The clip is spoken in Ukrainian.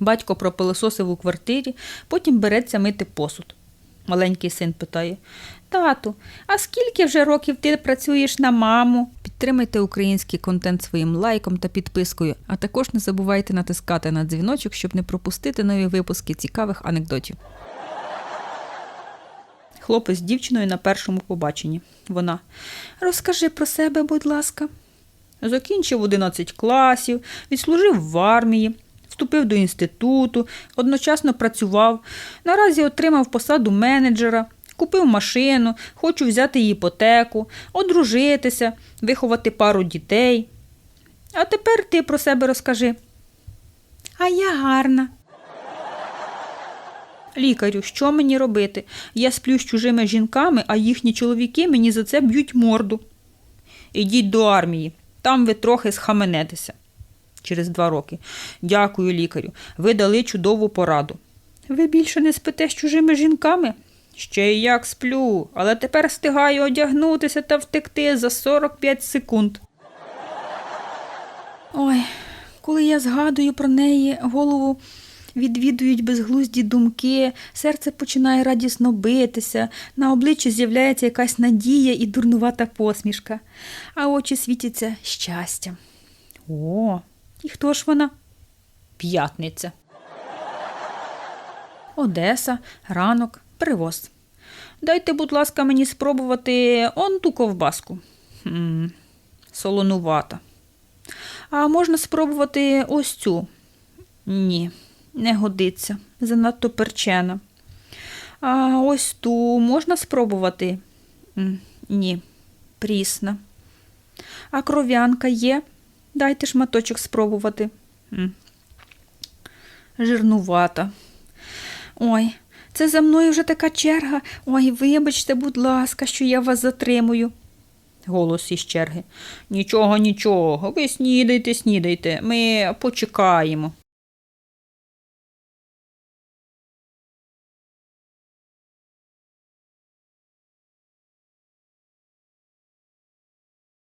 Батько пропилососив у квартирі, потім береться мити посуд. Маленький син питає: Тату, а скільки вже років ти працюєш на маму? Підтримайте український контент своїм лайком та підпискою, а також не забувайте натискати на дзвіночок, щоб не пропустити нові випуски цікавих анекдотів. Хлопець з дівчиною на першому побаченні. Вона Розкажи про себе, будь ласка. Закінчив 11 класів, відслужив в армії, вступив до інституту, одночасно працював. Наразі отримав посаду менеджера, купив машину, хочу взяти іпотеку, одружитися, виховати пару дітей. А тепер ти про себе розкажи. А я гарна. Лікарю, що мені робити? Я сплю з чужими жінками, а їхні чоловіки мені за це б'ють морду. Ідіть до армії, там ви трохи схаменетеся. Через два роки. Дякую, лікарю. Ви дали чудову пораду. Ви більше не спите з чужими жінками? Ще й як сплю, але тепер встигаю одягнутися та втекти за 45 секунд. Ой, коли я згадую про неї, голову відвідують безглузді думки, серце починає радісно битися, на обличчі з'являється якась надія і дурнувата посмішка, а очі світяться щастям. О, і хто ж вона? П'ятниця. Одеса, ранок, привоз. Дайте, будь ласка, мені спробувати он ту ковбаску. Хм, солонувата. А можна спробувати ось цю? Ні, не годиться. Занадто перчена. А ось ту можна спробувати? Ні, прісна. А кров'янка є? Дайте шматочок спробувати. Жирнувата. Ой, це за мною вже така черга. Ой, вибачте, будь ласка, що я вас затримую. Голос із черги. Нічого, нічого. Ви снідайте, снідайте. Ми почекаємо.